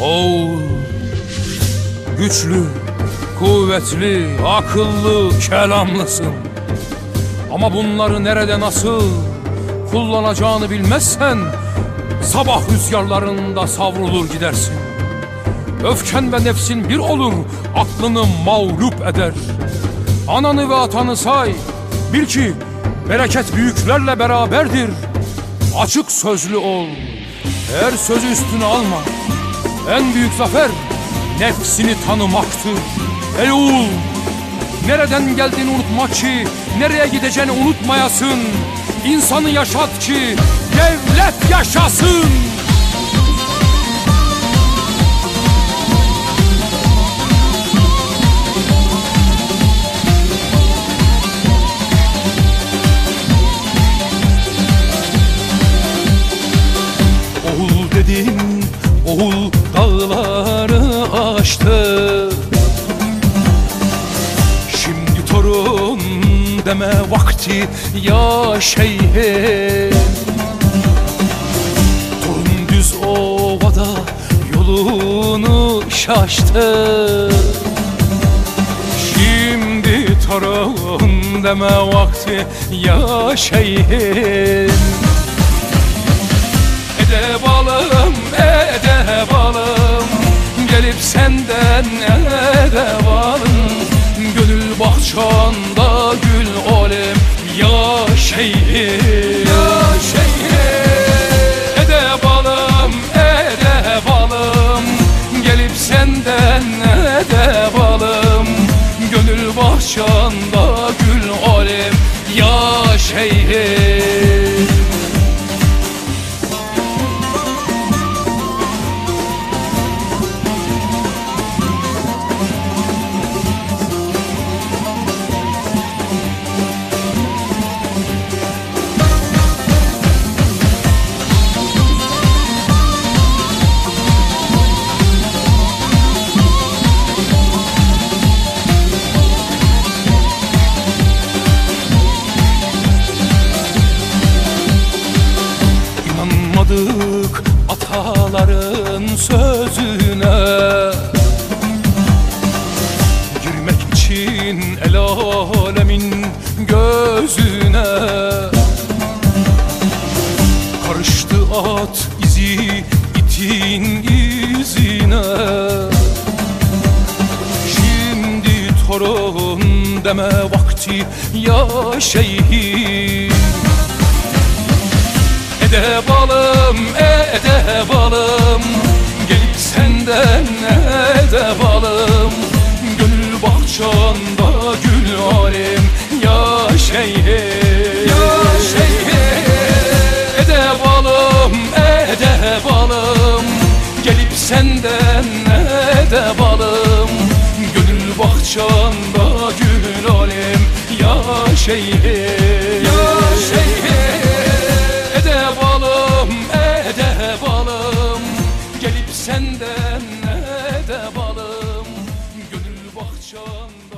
Oğul, güçlü, kuvvetli, akıllı, kelamlısın. Ama bunları nerede nasıl kullanacağını bilmezsen sabah rüzgarlarında savrulur gidersin. Öfken ve nefsin bir olur, aklını mağlup eder. Ananı ve atanı say, bil ki bereket büyüklerle beraberdir. Açık sözlü ol, her sözü üstüne alma. En büyük zafer nefsini tanımaktır. Ey oğul, nereden geldiğini unutma ki, nereye gideceğini unutmayasın. İnsanı yaşat ki devlet yaşasın. Oğul dedim, oğul dağları aştı. Şimdi torun deme vakti ya şeyhim Torun düz ovada yolunu şaştı. Şimdi torun deme vakti ya şeyhim Gelip senden ede balım Gönül bahçanda gül olim Ya şeyhim Ya şeyhim Ede balım, ede balım. Gelip senden ede balım. Gönül bahçanda gül olim Ya şeyhim ataların sözüne. Girmek için el alemin gözüne. Karıştı at izi itin izine. Şimdi torun deme vakti ya şeyhim Ede balım, ede bilmiyorum ya şeyhim. Ya şeyhim. Edeb alım, edeb alım. Gelip senden edeb alım. Gönül bahçanda gül olim ya şeyhim. Ya şeyhim. Edeb alım, edeb alım. Gelip senden edeb alım. Gönül bahçanda